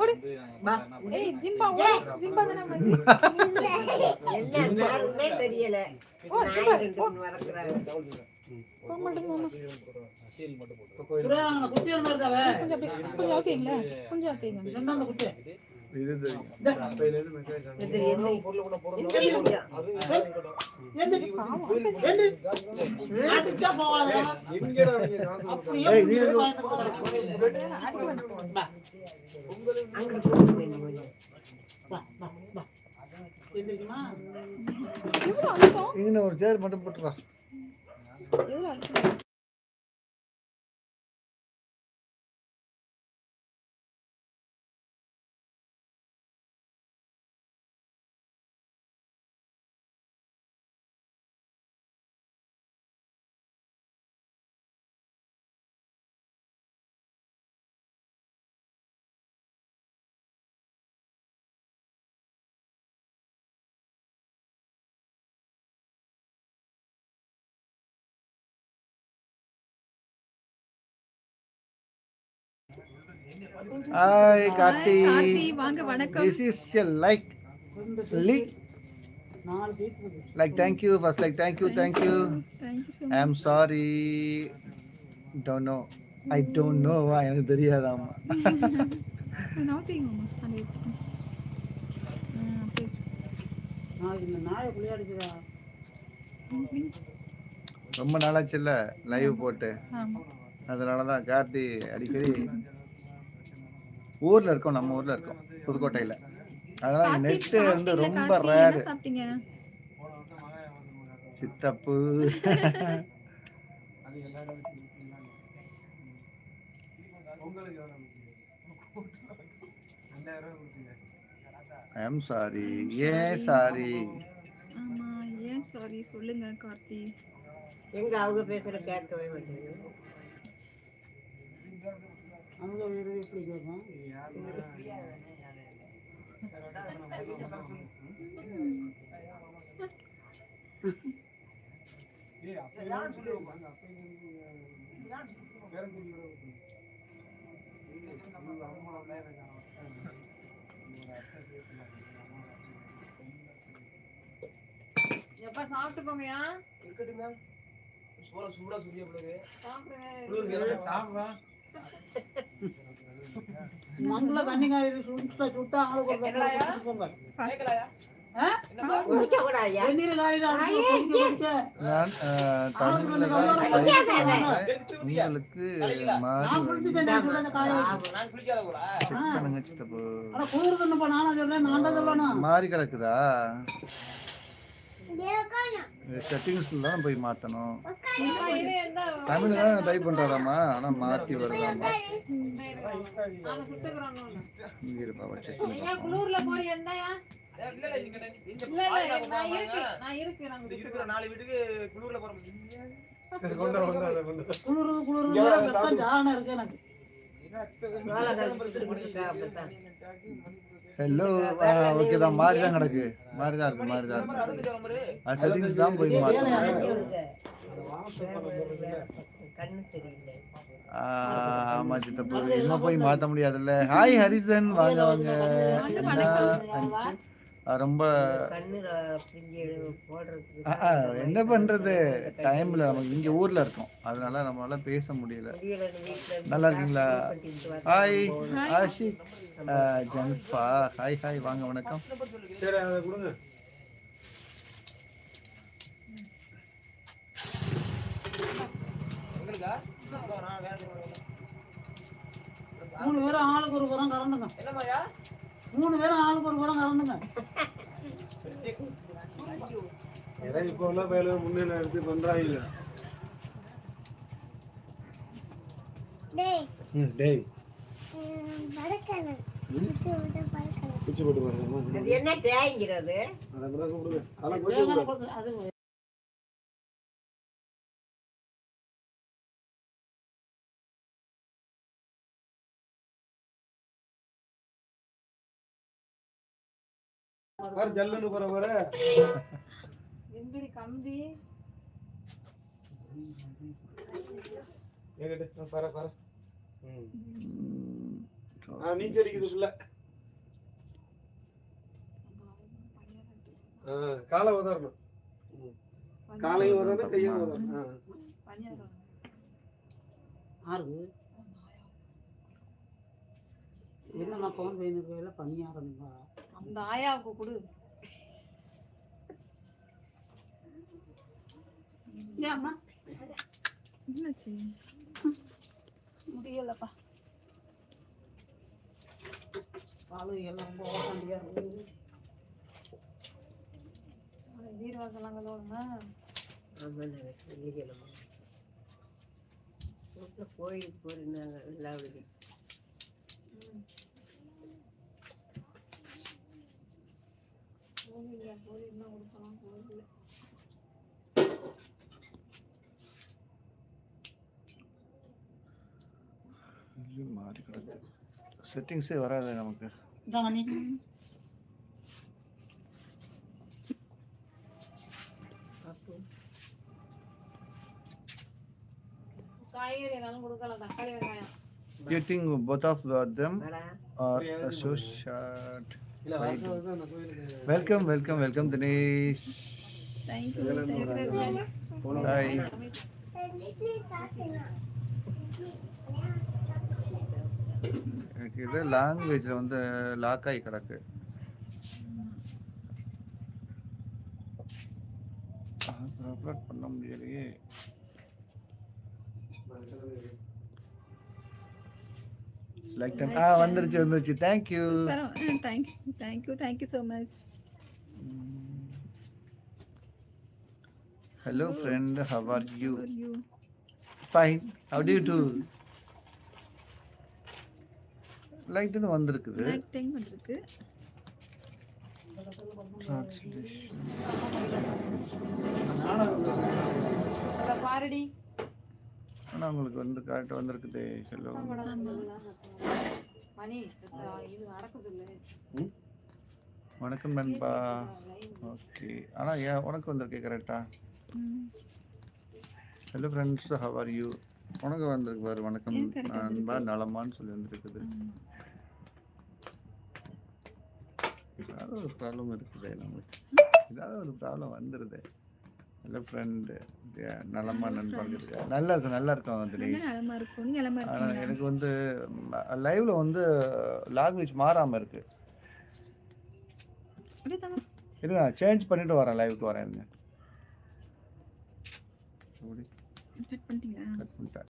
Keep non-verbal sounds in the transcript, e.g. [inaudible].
ஓடு. வா. ஏய் ஜிம்பா ஓடு. ஜிம்பா தானே மச்சி என்ன தெரியல. ஓ, ஜிம்பா, ரெண்டு வரக்குறாங்க போக மாட்டேங்க மாமா கொஞ்சம் கொஞ்சம் அவுத்தீங்களா கொஞ்சம் என்ன அந்த குட்டி. இது இங்க ஒரு சேர் மட்டும் போட்டுறா ஹாய் கார்த்தி வாங்க வணக்கம். This is a like league. Like thank you first like thank you thank you I am sorry don't know I don't know எனக்கு தெரியாதாமா புளியாடிக்கிறா [laughs] ரொம்ப நாளாச்சுல்ல லைவ் போட்டு. அதனால தான் கார்த்தி அடிக்கடி ஊர்ல இருக்கோம் நம்ம ஊர்ல இருக்கோம் புதுக்கோட்டையில. அதனால நெட்டு வந்து ரொம்ப? ரேர் சித்தப்பு. ஐ எம் சாரி ஏன் சாரி ஆமா ஏன் சாரி சொல்லுங்க கார்த்தி எங்க அவங்க பேசுற கேட்கவே மாட்டேங்குது. கேட்கும் எப்ப சாப்பிட்டு போங்கயா மண்ணுல தண்ணி காய் சுத்த சுத்தா ஆளுக்கு உங்களுக்கு கூட. அந்த காயை நானும் சொல்றேன் நான் தான் சொல்லணும். மாறி கிடக்குதா? செட்டிங்ஸ்ல தான் போய் மாத்தணும். தமிழ் தான் டைப் பண்றாராமா? ஆனா மாத்தி வருதாமா? இங்க இருப்பா குளூர்ல இருக்கு எனக்கு. ஹலோ ஓகே தான். மாறி தான் கிடக்கு. மாறி தான் இருக்கு மாறி தான் இருக்கு. செட்டிங்ஸ் தான் போய் ஆ, ஆமா சித்தப்பு. இன்னும் போய் மாத்த முடியாதுல்ல. ஹாய் ஹரிசன் வாங்க வாங்க. ரொம்ப என்ன பண்றது? டைம்ல நமக்கு இங்க ஊர்ல இருக்கோம். அதனால நம்மளால பேச முடியல. நல்லா இருக்கீங்களா. ஹாய் ஆஷிக் ஆ, ஜன்ஃபா ஹாய் ஹாய் வாங்க வணக்கம் சரி அதை கொடுங்க மூணு பேரும் ஆளுக்கு ஒரு புறம் கறந்துங்க மூணு பேரும் ஆளுக்கு ஒரு புறம் கறந்துங்க ஏன்னா இப்போ உள்ள பயில முன்னிலை எடுத்து பண்றாங்க ம் டேய். குச்சி போட்டு பாருங்க அது என்ன தேய்ங்கிறது அதை கூட கூப்பிடுங்க பாரு ஜல்லுன்னு போற பாரு. எந்திரி கம்பி. எங்கிட்ட பாரு பாரு. நீச்சல் அடிக்குது புள்ள ஆ, காலை உதறணும். காலையும் உதறணும் கையும் உதறணும். என்னம்மா போன் பையனுக்கு பணியாரணுங்களா அந்த ஆயாவுக்கு கொடு. ஏம்மா என்னாச்சு? முடியலப்பா. பாலு எல்லாம் ரொம்ப ஓட்டாண்டியா ஜீரகெல்லாம் கதவுங்க ஆமாண்ணே வெள்ளிக்கிழமை வீட்டில் கோயிலுக்கு போயிருந்தாங்க எல்லாவதுக்கு போகல போயிருந்தா கொடுக்கலாம் போகல இது மாறி கிடக்கு செட்டிங்ஸே வராது நமக்கு இதாங்க நீ அப்போ காய்கறி என்னாலும் கொடுக்கலாம் தக்காளி வெங்காயம் eating both of them வாடா are so Welcome welcome welcome Dinesh hi எனக்கு இது லாங்குவேஜில் வந்து லாக் ஆகி கிடக்கு. அப்லோட் பண்ண முடியலையே. லைக் ஆ வந்துருச்சு வந்துருச்சு. Thank you thank you thank you thank you so much hello friend how are you you fine how do you do லைட்டுன்னு வந்திருக்குது. லைக் டைம் வந்திருக்கு. அதை பாருடி. ஆனால் உங்களுக்கு வந்து கரெக்டாக வந்திருக்குது ஹலோ வணக்கம் நண்பா. ஓகே. ஆனால் ஏன் உனக்கு வந்திருக்கு கரெக்டா hello friends how are you உனக்கு வந்திருக்கு பாரு வணக்கம். நண்பா நலமான்னு சொல்லி வந்திருக்குது. ஏதாவது ஒரு ப்ராப்ளம் இருக்குது நமக்கு ஏதாவது ஒரு ப்ராப்ளம் வந்துடுது ஹலோ ஃப்ரெண்டு நலமா நண்பர்கள் நல்லா இருக்கும் நல்லா இருக்கும் நல்ல இருக்கும். நிலமா ஆனால் எனக்கு வந்து லைவ்ல வந்து லாங்குவேஜ் மாறாமல் இருக்கு. இருங்க சேஞ்ச் பண்ணிட்டு வரேன் லைவுக்கு வரேன். கட் பண்ணிட்டேன்.